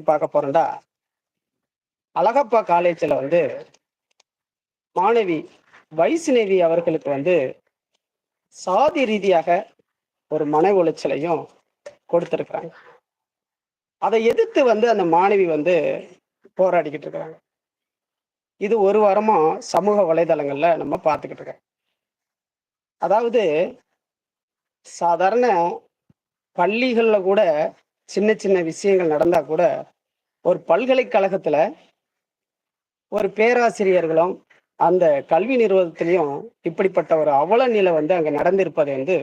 பார்க்க போறோம்டா. அழகப்பா காலேஜில் வந்து மாணவி வைஷ்ணவி அவர்களுக்கு வந்து சாதி ரீதியாக ஒரு மன உளைச்சலையும் கொடுத்துருக்குறாங்க. அதை எதிர்த்து வந்து அந்த மாணவி வந்து போராடிக்கிட்டு இருக்கிறாங்க இது ஒரு வாரமா சமூக வலைதளங்கள்ல நம்ம பார்த்துக்கிட்டு இருக்கோம். அதாவது சாதாரண பள்ளிகள்ல கூட சின்ன சின்ன விஷயங்கள் நடந்தா கூட ஒரு பல்கலைக்கழகத்துல ஒரு பேராசிரியர்களும் அந்த கல்வி நிறுவனத்திலையும் இப்படிப்பட்ட ஒரு அவல நிலை வந்து அங்க நடந்திருப்பது வந்து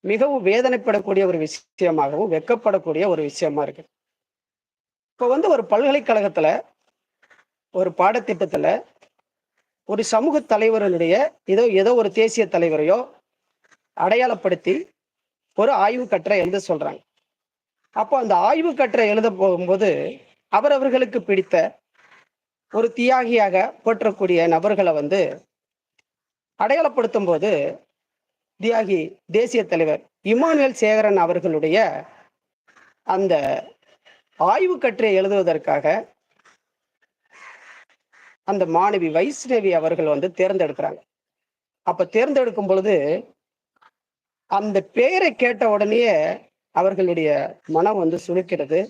மிகவும் வேதனைப்படக்கூடிய ஒரு விஷயமாகவும் வெக்கப்படக்கூடிய ஒரு விஷயமா இருக்கு. இப்போ வந்து ஒரு பல்கலைக்கழகத்துல ஒரு பாடத்திட்டத்துல ஒரு சமூக தலைவர்களுடைய ஏதோ ஏதோ ஒரு தேசிய தலைவரையோ அடையாளப்படுத்தி ஒரு ஆய்வு கட்டுரை எழுத சொல்றாங்க. அப்போ அந்த ஆய்வு கட்டுரை எழுத போகும்போது அவரவர்களுக்கு பிடித்த ஒரு தியாகியாக போற்றக்கூடிய நபர்களை வந்து அடையாளப்படுத்தும் போது தியாகி தேசிய தலைவர் இமானுவேல் சேகரன் அவர்களுடைய அந்த ஆய்வு கட்டுரை எழுதுவதற்காக அந்த மாணவி வைஷ்ணவி அவர்கள் வந்து தேர்ந்தெடுக்கிறாங்க. அப்ப தேர்ந்தெடுக்கும் பொழுது அந்த பெயரை கேட்ட உடனேயே அவர்களுடைய மனம் வந்து சுருக்கிறது.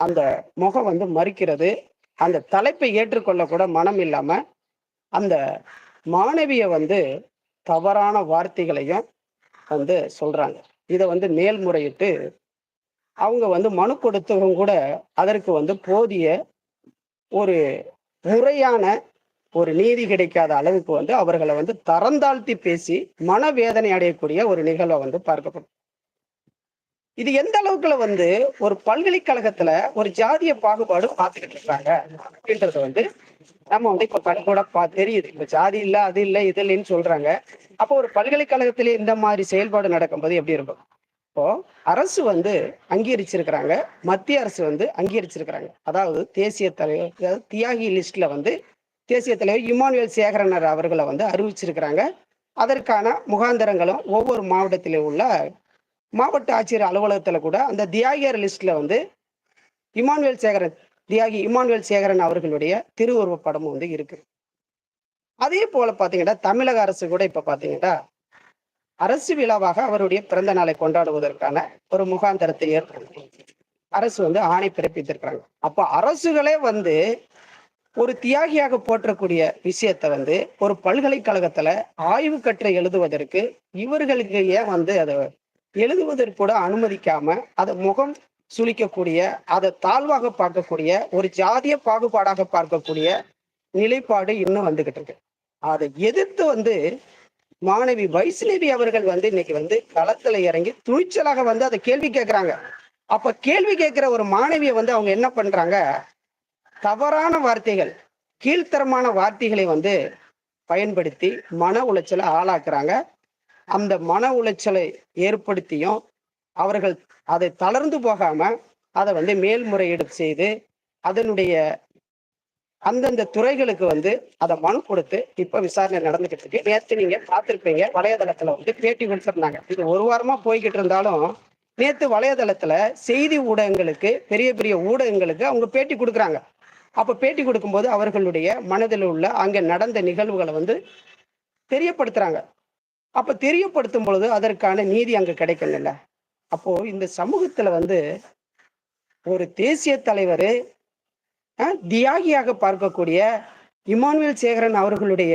அந்த முகம் வந்து மறிக்கிறது. அந்த தலைப்பை ஏற்றுக்கொள்ள கூட மனம் இல்லாம அந்த மாணவிய வந்து தவறான வார்த்தைகளையும் வந்து சொல்றாங்க. இதை வந்து மேல்முறையிட்டு அவங்க வந்து மனு கொடுத்தவங்க கூட அதற்கு வந்து போதிய ஒரு முறையான ஒரு நீதி கிடைக்காத அளவுக்கு வந்து அவர்களை வந்து தரந்தாழ்த்தி பேசி மனவேதனை அடையக்கூடிய ஒரு நிகழ்வை வந்து பார்க்கப்படும். இது எந்த அளவுக்குல வந்து ஒரு பல்கலைக்கழகத்துல ஒரு ஜாதிய பாகுபாடு பார்த்துக்கிட்டு இருக்காங்க அப்படின்றது வந்து நம்ம வந்து இப்ப கண்கூட பா தெரியுது. இப்ப ஜாதி இல்ல அது இல்ல இது இல்லைன்னு சொல்றாங்க. அப்போ ஒரு பல்கலைக்கழகத்திலே இந்த மாதிரி செயல்பாடு நடக்கும்போது எப்படி இருக்கும்? இப்போ அரசு வந்து அங்கீகரிச்சிருக்கிறாங்க. மத்திய அரசு வந்து அங்கீகரிச்சிருக்கிறாங்க. அதாவது தேசிய தலைவர் அதாவது தியாகி லிஸ்ட்ல வந்து தேசிய தலைவர் இமானுவேல் சேகரனர் அவர்களை வந்து அறிவிச்சிருக்கிறாங்க. அதற்கான முகாந்தரங்களும் ஒவ்வொரு மாவட்டத்திலே உள்ள மாவட்ட ஆட்சியர் அலுவலகத்தில் கூட அந்த தியாகியர் லிஸ்ட்ல வந்து இமானுவேல் சேகரன் தியாகி இமானுவேல் சேகரன் அவர்களுடைய திருவுருவ படமும் வந்து இருக்கு. அதே போல பார்த்தீங்கன்னா தமிழக அரசு கூட இப்போ பார்த்தீங்கன்னா அரசு விழாவாக அவருடைய பிறந்த நாளை கொண்டாடுவதற்கான ஒரு முகாந்தரத்தை ஏற்படுத்தி அரசு வந்து ஆணை பிறப்பித்திருக்கிறாங்க. அப்போ அரசுகளே வந்து ஒரு தியாகியாக போற்றக்கூடிய விஷயத்த வந்து ஒரு பல்கலைக்கழகத்துல ஆய்வு கட்டுரை எழுதுவதற்கு இவர்களுக்கு ஏன் வந்து அதை எழுதுவதற்கு அனுமதிக்காம அதை முகம் சுளிக்கக்கூடிய அதை தாழ்வாக பார்க்கக்கூடிய ஒரு ஜாதிய பாகுபாடாக பார்க்கக்கூடிய நிலைப்பாடு இன்னும் வந்துகிட்டு இருக்கு. அதை எதிர்த்து வந்து மாணவி வைஷ்ணவி அவர்கள் வந்து இன்னைக்கு வந்து களத்துல இறங்கி துணிச்சலாக வந்து அதை கேள்வி கேட்கிறாங்க அப்ப கேள்வி கேட்கிற ஒரு மாணவியை வந்து அவங்க என்ன பண்றாங்க? தவறான வார்த்தைகள் கீழ்த்தரமான வார்த்தைகளை வந்து பயன்படுத்தி மன உளைச்சலை ஆளாக்குறாங்க. அந்த மன உளைச்சலை ஏற்படுத்தியும் அவர்கள் அதை தளர்ந்து போகாம அதை வந்து மேல்முறையீடு செய்து அதனுடைய அந்தந்த துறைகளுக்கு வந்து அதை மனு கொடுத்து இப்ப விசாரணை நடந்துகிட்டு இருக்கு நேற்று நீங்க பார்த்திருப்பீங்க வலையதளத்துல வந்து பேட்டி கொடுத்துருந்தாங்க. இது ஒரு வாரமா போய்கிட்டு இருந்தாலும் நேற்று வலையதளத்துல செய்தி ஊடகங்களுக்கு பெரிய பெரிய ஊடகங்களுக்கு அவங்க பேட்டி கொடுக்குறாங்க. அப்ப பேட்டி கொடுக்கும்போது அவர்களுடைய மனதில் உள்ள அங்க நடந்த நிகழ்வுகளை வந்து தெரியப்படுத்துறாங்க. அப்ப தெரியப்படுத்தும் பொழுது அதற்கான நீதி அங்க கிடைக்கல அப்போ இந்த சமூகத்துல வந்து ஒரு தேசிய தலைவர் தியாகியாக பார்க்கக்கூடிய இமானுவேல் சேகரன் அவர்களுடைய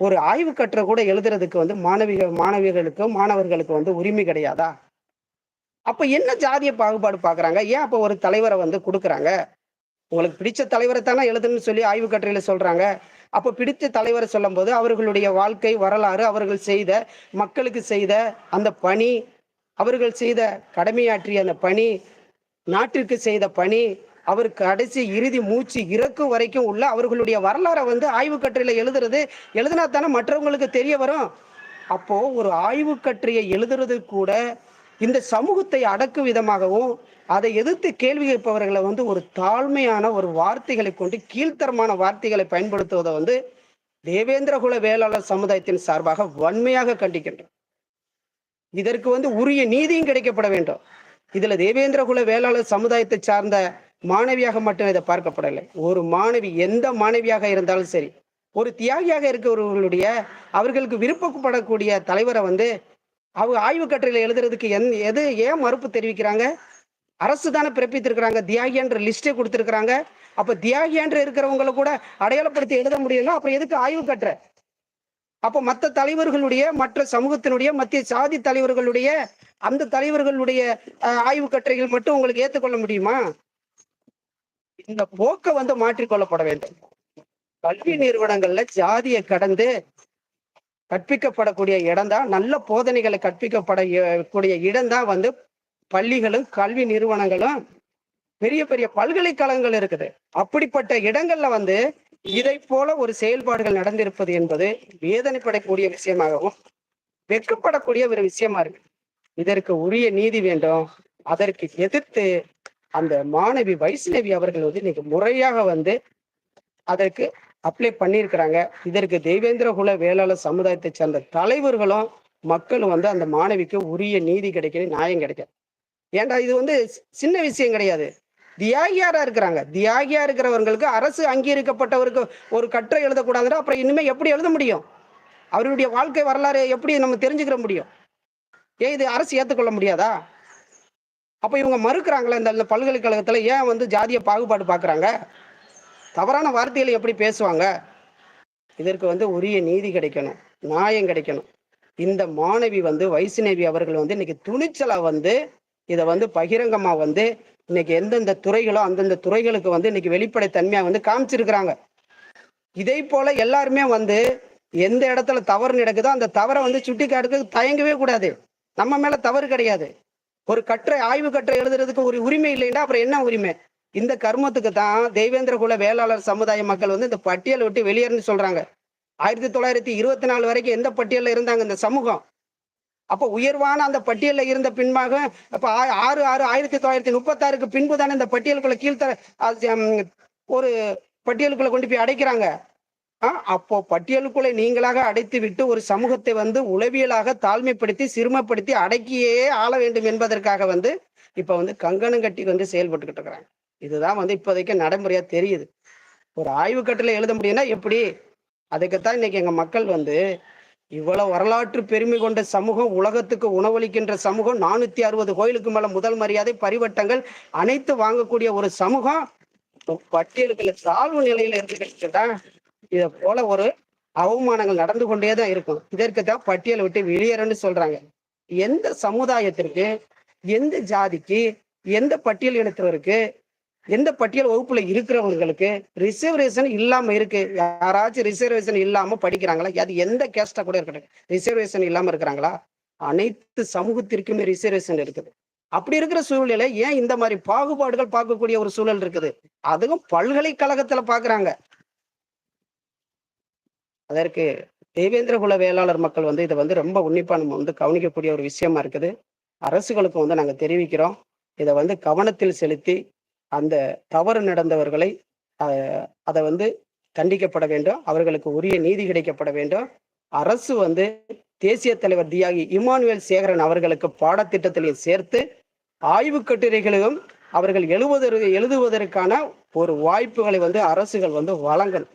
ஒரு ஆய்வு கட்டுரை கூட எழுதுறதுக்கு வந்து மாணவிக மாணவிகளுக்கும் மாணவர்களுக்கு வந்து உரிமை கிடையாதா? அப்ப என்ன ஜாதிய பாகுபாடு பாக்குறாங்க? ஏன் அப்ப ஒரு தலைவரை வந்து கொடுக்குறாங்க? உங்களுக்கு பிடிச்ச தலைவரை தானே எழுதுன்னு சொல்லி ஆய்வு கட்டுரையில சொல்றாங்க. அப்ப பிடித்த தலைவரை சொல்லும் போது அவர்களுடைய வாழ்க்கை வரலாறு அவர்கள் செய்த மக்களுக்கு செய்த அந்த பணி அவர்கள் செய்த கடமையாற்றிய அந்த பணி நாட்டிற்கு செய்த பணி அவர் கடைசி இறுதி மூச்சு இறக்கும் வரைக்கும் உள்ள அவர்களுடைய வரலாறை வந்து ஆய்வு கட்டுரையில எழுதுறது எழுதினா தானே மற்றவங்களுக்கு தெரிய வரும். அப்போ ஒரு ஆய்வு கட்டுரையை எழுதுறது கூட இந்த சமூகத்தை அடக்கும் விதமாகவும் அதை எதிர்த்து கேள்வி கேட்பவர்களை வந்து ஒரு தாழ்மையான ஒரு வார்த்தைகளை கொண்டு கீழ்த்தரமான வார்த்தைகளை பயன்படுத்துவதை வந்து தேவேந்திரகுல வேளாளர் சமுதாயத்தின் சார்பாக வன்மையாக கண்டிக்கின்றோம். இதற்கு வந்து உரிய நீதியும் கிடைக்கப்பட வேண்டும். இதுல தேவேந்திர குல வேளாளர் சமுதாயத்தை சார்ந்த மாணவியாக மட்டும் இதை பார்க்கப்படலை. ஒரு மாணவி எந்த மாணவியாக இருந்தாலும் சரி ஒரு தியாகியாக இருக்கிறவர்களுடைய அவர்களுக்கு விருப்பப்படக்கூடிய தலைவரை வந்து அவங்க ஆய்வு கட்டுரையில எழுதுறதுக்கு எந் எது ஏன் மறுப்பு தெரிவிக்கிறாங்க? அரசு தானே பிறப்பித்திருக்கிறாங்க. தியாகின்ற லிஸ்டே கொடுத்திருக்கிறாங்க. அப்ப தியாகின்ற இருக்கிறவங்களை கூட அடையாளப்படுத்தி எழுத முடியல அப்புறம் எதுக்கு ஆய்வு கட்டுற அப்ப மற்ற தலைவர்களுடைய மற்ற சமூகத்தினுடைய மத்திய சாதி தலைவர்களுடைய அந்த தலைவர்களுடைய ஆய்வு கட்டுரைகள் மட்டும் உங்களுக்கு ஏற்றுக்கொள்ள முடியுமா? இந்த போக்கை வந்து மாற்றிக்கொள்ளப்பட வேண்டும். கல்வி நிறுவனங்கள்ல ஜாதியை கடந்து கற்பிக்கப்படக்கூடிய இடம்தான் நல்ல போதனைகளை கற்பிக்கப்படக்கூடிய இடம்தான் வந்து பள்ளிகளும் கல்வி நிறுவனங்களும் பெரிய பெரிய பல்கலைக்கழகங்கள் இருக்குது. அப்படிப்பட்ட இடங்கள்ல வந்து இதை போல ஒரு செயல்பாடுகள் நடந்திருப்பது என்பது வேதனைப்படக்கூடிய விஷயமாகவும் வெட்கப்படக்கூடிய ஒரு விஷயமா இருக்கு. இதற்கு உரிய நீதி வேண்டும். அதற்கு எதிர்த்து அந்த மாணவி வைஷ்ணவி அவர்கள் வந்து இன்னைக்கு முறையாக வந்து அதற்கு அப்ளை பண்ணியிருக்கிறாங்க. இதற்கு தெய்வேந்திர குல வேளாளர் சமுதாயத்தை சேர்ந்த தலைவர்களும் மக்களும் வந்து அந்த மாணவிக்கு உரிய நீதி கிடைக்கணும் நியாயம் கிடைக்க ஏன்டா இது வந்து சின்ன விஷயம் கிடையாது. தியாகியாரா இருக்கிறாங்க. தியாகியா இருக்கிறவங்களுக்கு அரசு அங்கீகரிக்கப்பட்டவருக்கு ஒரு கட்டுரை எழுதக்கூடாதுன்னா அப்புறம் இனிமே எப்படி எழுத முடியும்? அவருடைய வாழ்க்கை வரலாறு எப்படி நம்ம தெரிஞ்சுக்கிற முடியும்? ஏன் இது அரசு ஏற்றுக்கொள்ள முடியாதா? அப்போ இவங்க மறுக்கிறாங்களே இந்த பல்கலைக்கழகத்தில் ஏன் வந்து ஜாதிய பாகுபாடு பார்க்குறாங்க தவறான வார்த்தைகளை எப்படி பேசுவாங்க? இதற்கு வந்து உரிய நீதி கிடைக்கணும் நியாயம் கிடைக்கணும். இந்த மாணவி வந்து வைஷ்ணவி அவர்கள் வந்து இன்னைக்கு துணிச்சலா வந்து இதை வந்து பகிரங்கமா வந்து இன்னைக்கு எந்தெந்த துறைகளோ அந்தந்த துறைகளுக்கு வந்து இன்னைக்கு வெளிப்படைத்தன்மையா வந்து காமிச்சிருக்கிறாங்க. இதே போல எல்லாருமே வந்து எந்த இடத்துல தவறு நடக்குதோ அந்த தவறை வந்து சுட்டி காட்டுறதுக்கு தயங்கவே கூடாது. நம்ம மேல தவறு கிடையாது. ஒரு கற்றை ஆய்வு கற்றை எழுதுறதுக்கு ஒரு உரிமை இல்லைன்னா அப்புறம் என்ன உரிமை? இந்த கர்மத்துக்கு தான் தெய்வேந்திர குல வேளாளர் சமுதாய மக்கள் வந்து இந்த பட்டியலை விட்டு வெளியேறுன்னு சொல்றாங்க. ஆயிரத்தி தொள்ளாயிரத்தி இருபத்தி நாலு வரைக்கும் எந்த பட்டியலில் இருந்தாங்க இந்த சமூகம்? அப்போ உயர்வான அந்த பட்டியலில் இருந்த பின்பாக இப்போ ஆ- ஆறு ஆறு ஆயிரத்தி தொள்ளாயிரத்தி முப்பத்தாறுக்கு பின்பு தானே இந்த பட்டியலுக்குள்ள கீழ்த்தர ஒரு பட்டியலுக்குள்ள கொண்டு போய் அடைக்கிறாங்க. ஆ, அப்போ பட்டியலுக்குள்ளே நீங்களாக அடைத்து விட்டு ஒரு சமூகத்தை வந்து உளவியலாக தாழ்மைப்படுத்தி சிறுமப்படுத்தி அடக்கியே ஆள வேண்டும் என்பதற்காக வந்து இப்ப வந்து கங்கணம் கட்டி வந்து செயல்பட்டுக்கிட்டு இருக்கிறாங்க. இதுதான் வந்து இப்போதைக்கு நடைமுறையா தெரியுது. ஒரு ஆய்வு எழுத முடியும்னா எப்படி? அதுக்குத்தான் இன்னைக்கு எங்க மக்கள் வந்து இவ்வளவு வரலாற்று பெருமை கொண்ட சமூகம் உலகத்துக்கு உணவளிக்கின்ற சமூகம் நானூத்தி அறுபது கோயிலுக்கு மேல முதல் மரியாதை பரிவட்டங்கள் அனைத்து வாங்கக்கூடிய ஒரு சமூகம் பட்டியலுக்குள்ள தாழ்வு நிலையில இருந்துக்கிட்டு இத போல ஒரு அவமானங்கள் நடந்து கொண்டே தான் இருக்கும். இதற்கு தான் பட்டியலை விட்டு வெளியேறன்னு சொல்றாங்க. எந்த சமுதாயத்திற்கு எந்த ஜாதிக்கு எந்த பட்டியல் இனத்தவருக்கு எந்த பட்டியல் வகுப்புல இருக்கிறவங்களுக்கு ரிசர்வேஷன் இல்லாம இருக்கு. யாராச்சும் ரிசர்வேஷன் இல்லாம படிக்கிறாங்களா? அது எந்த கேஸ்டா கூட இருக்கட்டும். ரிசர்வேஷன் இல்லாம இருக்கிறாங்களா? அனைத்து சமூகத்திற்குமே ரிசர்வேஷன் இருக்குது. அப்படி இருக்கிற சூழ்நிலை ஏன் இந்த மாதிரி பாகுபாடுகள் பார்க்கக்கூடிய ஒரு சூழல் இருக்குது? அதுவும் பல்கலைக்கழகத்துல பாக்குறாங்க அதற்கு தேவேந்திர குல வேளாளர் மக்கள் வந்து இதை வந்து ரொம்ப உன்னிப்பா நம்ம வந்து கவனிக்கக்கூடிய ஒரு விஷயமா இருக்குது. அரசுகளுக்கு வந்து நாங்க தெரிவிக்கிறோம். இதை வந்து கவனத்தில் செலுத்தி அந்த தவறு நடந்தவர்களை அதை வந்து கண்டிக்கப்பட வேண்டும். அவர்களுக்கு உரிய நீதி கிடைக்கப்பட வேண்டும். அரசு வந்து தேசிய தலைவர் தியாகி இமானுவேல் சேகரன் அவர்களுக்கு பாடத்திட்டத்திலையும் சேர்த்து ஆய்வு கட்டுரைகளிலும் அவர்கள் எழுவதற்கு எழுதுவதற்கான ஒரு வாய்ப்புகளை வந்து அரசுகள் வந்து வழங்கணும்.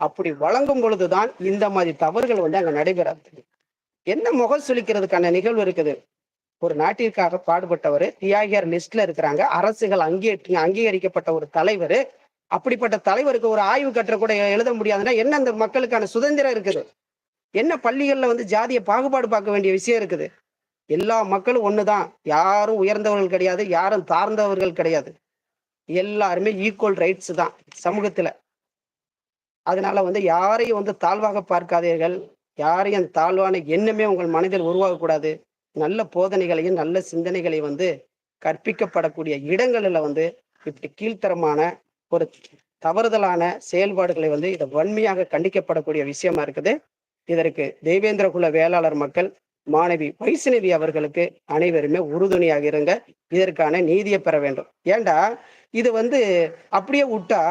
அப்படி வழங்கும் பொழுதுதான் இந்த மாதிரி தவறுகள் வந்து அங்கே நடைபெறாது. என்ன முகம் சுழிக்கிறதுக்கான நிகழ்வு இருக்குது? ஒரு நாட்டிற்காக பாடுபட்டவர். தியாகியார் லிஸ்ட்ல இருக்கிறாங்க. அரசுகள் அங்கே அங்கீகரிக்கப்பட்ட ஒரு தலைவர். அப்படிப்பட்ட தலைவருக்கு ஒரு ஆய்வு கட்டுற கூட எழுத முடியாதுன்னா என்ன அந்த மக்களுக்கான சுதந்திரம் இருக்குது? என்ன பள்ளிகள்ல வந்து ஜாதிய பாகுபாடு பார்க்க வேண்டிய விஷயம் இருக்குது? எல்லா மக்களும் ஒண்ணுதான். யாரும் உயர்ந்தவர்கள் கிடையாது யாரும் தாழ்ந்தவர்கள் கிடையாது. எல்லாருமே ஈக்குவல் ரைட்ஸ் தான் சமூகத்துல. அதனால வந்து யாரையும் வந்து தாழ்வாக பார்க்காதீர்கள். யாரையும் அந்த தாழ்வான எண்ணமே உங்கள் மனதில் உருவாகக்கூடாது. நல்ல போதனைகளையும் நல்ல சிந்தனைகளையும் வந்து கற்பிக்கப்படக்கூடிய இடங்களில் வந்து இப்படி கீழ்த்தரமான ஒரு தவறுதலான செயல்பாடுகளை வந்து இதை வன்மையாக கண்டிக்கப்படக்கூடிய விஷயமா இருக்குது. இதற்கு தேவேந்திரகுல வேளாளர் மக்கள் மாணவி வைஷ்ணவி அவர்களுக்கு அனைவருமே உறுதுணையாக இருங்க. இதற்கான நீதியை பெற வேண்டும். ஏண்டா? இது வந்து அப்படியே விட்டா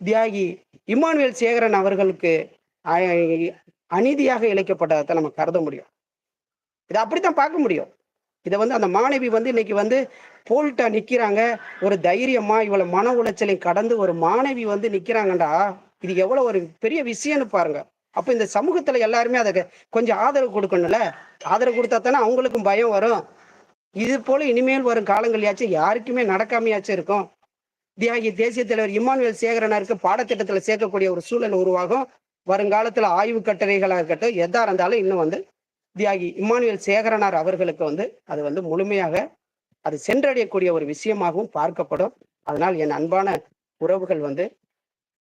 தியாகி இமானுவேல் சேகரன் அவர்களுக்கு அநீதியாக இழைக்கப்பட்டதை நம்ம கருத முடியும். இதை அப்படித்தான் பார்க்க முடியும். இதை வந்து அந்த மாணவி வந்து இன்னைக்கு வந்து போல்ட்டா நிக்கிறாங்க. ஒரு தைரியமா இவ்வளவு மன உளைச்சலையும் கடந்து ஒரு மாணவி வந்து நிக்கிறாங்கடா. இது எவ்வளவு ஒரு பெரிய விஷயம்னு பாருங்க. அப்ப இந்த சமூகத்துல எல்லாருமே அதை கொஞ்சம் ஆதரவு கொடுக்கணும்ல. ஆதரவு கொடுத்தா தானே அவங்களுக்கும் பயம் வரும். இது போல இனிமேல் வரும் காலங்கள்யாச்சும் யாருக்குமே நடக்காமையாச்சும் இருக்கும். தியாகி தேசிய தலைவர் இம்மானுவேல் சேகரனாருக்கு பாடத்திட்டத்துல சேர்க்கக்கூடிய ஒரு சூழல் உருவாகும். வருங்காலத்துல ஆய்வு கட்டுரைகளா இருக்கட்டும் எதா இருந்தாலும் இன்னும் வந்து தியாகி இம்மானுவேல் சேகரனார் அவர்களுக்கு வந்து அது வந்து முழுமையாக அது சென்றடையக்கூடிய ஒரு விஷயமாகவும் பார்க்கப்படும். அதனால் என் அன்பான உறவுகள் வந்து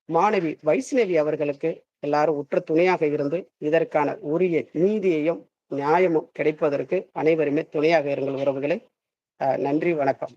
மாணவி வைஷ்ணவி அவர்களுக்கு எல்லாரும் உற்ற துணையாக இருந்து இதற்கான உரிய நீதியையும் நியாயமும் கிடைப்பதற்கு அனைவருமே துணையாக இருங்கள் உறவுகளை. நன்றி வணக்கம்.